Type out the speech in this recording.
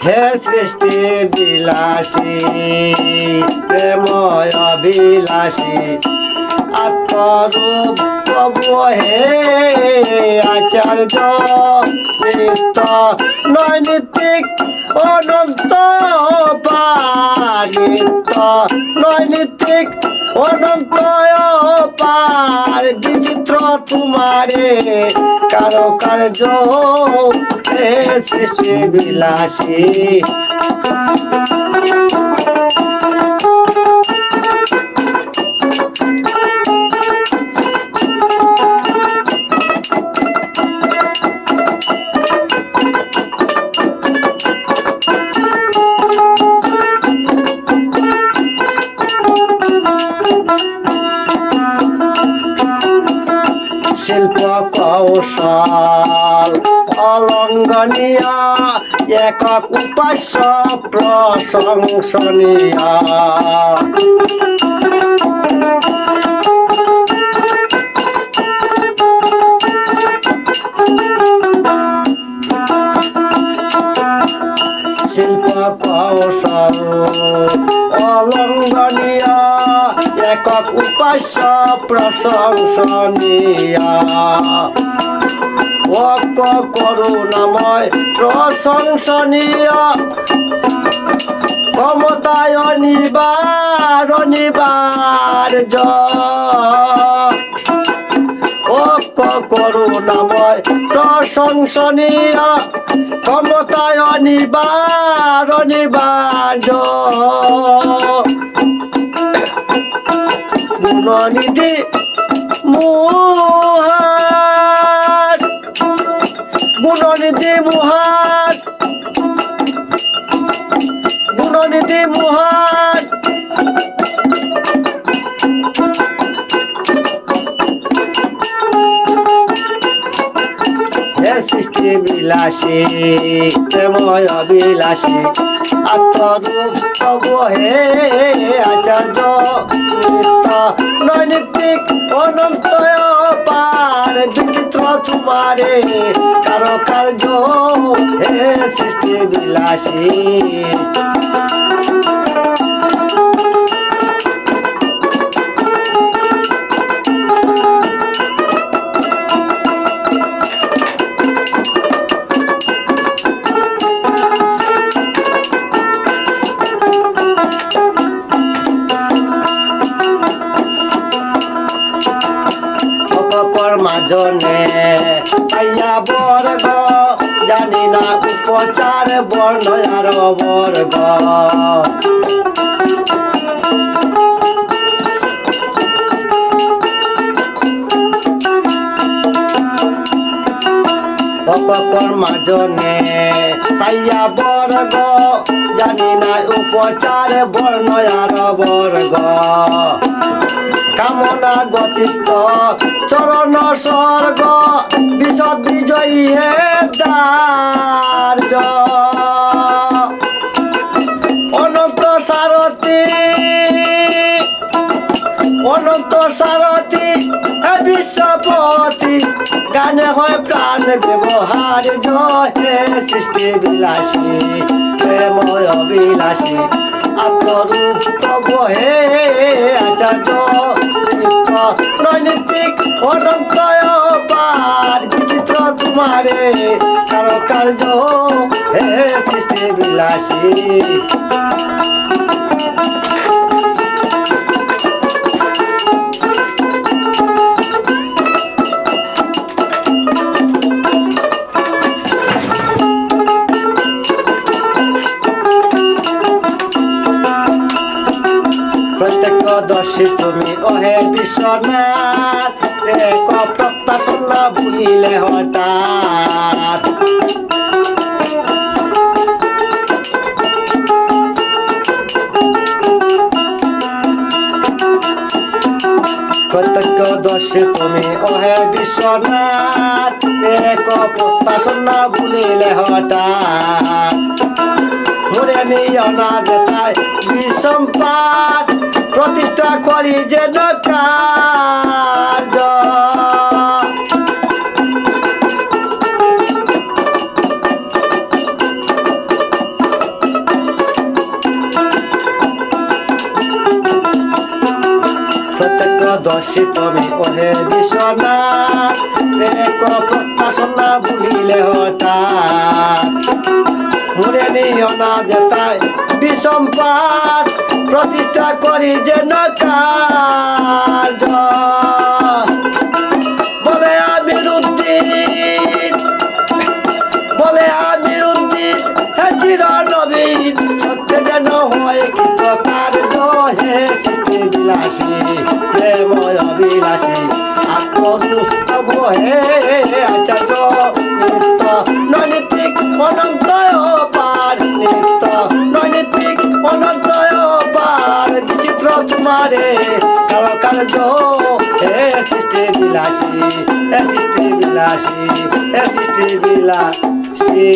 হে সৃষ্টি বিলাসী, প্রেময় অভিলাষী আত্মরূপ প্রভু হে আচার্য, নিত্য নৈনিতিক অনন্ত পারিত নৈনিতিক অনন্ত বিচিত্র তোমারে কারও কার্য সৃষ্টি বিলাসী। শিল্প কৌশল। অলঙ্ঘনীয় একক উপাস্য প্রশংসনীয়। শিল্প কৌশল অলঙ্ঘনীয় একক উপাস্য প্রশংসনীয়। অক করুণাময় প্রশংসনীয়। ক্ষমতায় নিবার নিবার্য অক করুণাময় প্রশংসনীয়। ক্ষমতায় নিবার নিবার্য গুণনিধি মোহার গুণনিধি মোহার গুণনিধি মুহার। বিলাসী প্রেময় অবিলাসী আত্মরূপ তবু হে আচার্য, নিত্য নৈনিতিক অনন্ত পার। বিচিত্র তোমারে কারও কার্য হে সৃষ্টি বিলাসী। মাজনে ছাইয়া বর্গ জানি না উপচার বর্ণ আর বর্গ অপর মাজনে ছাইয়া বর্গ, জানি না উপচার বর্ণ আর বর্গ। কামনা গতিত, চরণ স্বর্গ বিশদ বিজয়ী হে দার্য। অনন্ত সারথী অনন্ত সারথী, হে বিশ্বপতি। গানে হয় প্রাণ, ব্যবহার, জয়। হে সৃষ্টি বিলাসী প্রেময় অবিলাসী আত্মরূপ তব হে আচার্য, নিত্য নৈনিতিক অনন্ত পার। বিচিত্র তোমারে, কারও কার্য, হে সৃষ্টি বিলাসী। প্রত্যেক দর্শী তুমি অহে বিশ্বনাথ। এক প্রত্যাশনা ভুলিলে হঠাৎ। প্রত্যক্ষ দর্শী তুমি অহে বিশ্বনাথ। এক প্রত্যাশনা ভুলিলে হঠাৎ। ঘুরে নিও না যেতায় বিসম্পাদ প্রতিষ্ঠা করি যেন কার্য প্রত্যেক দর্শী তুমি ওহে বিছনা এক প্রত্যাশনা বুলিলে হঠাৎ। মুড়ে নিও না যেতায় বিষম্পাত প্রতিষ্ঠা করি যেন কার্য বলে আমির উদ্দিন বলে আমির উদ্দিন চির নবীন সত্য যেন হয় কৃত হে সৃষ্টি বিলাসী প্রেম অবিলাসী হে আচার্য নৈতিক অনন্ত নিত্য নৈতিক অনন্ত পার বিচিত্র তোমারে কার কার্য হে সৃষ্টি বিলাসী হে সৃষ্টি বিলাসী হে সৃষ্টি বিলাসী।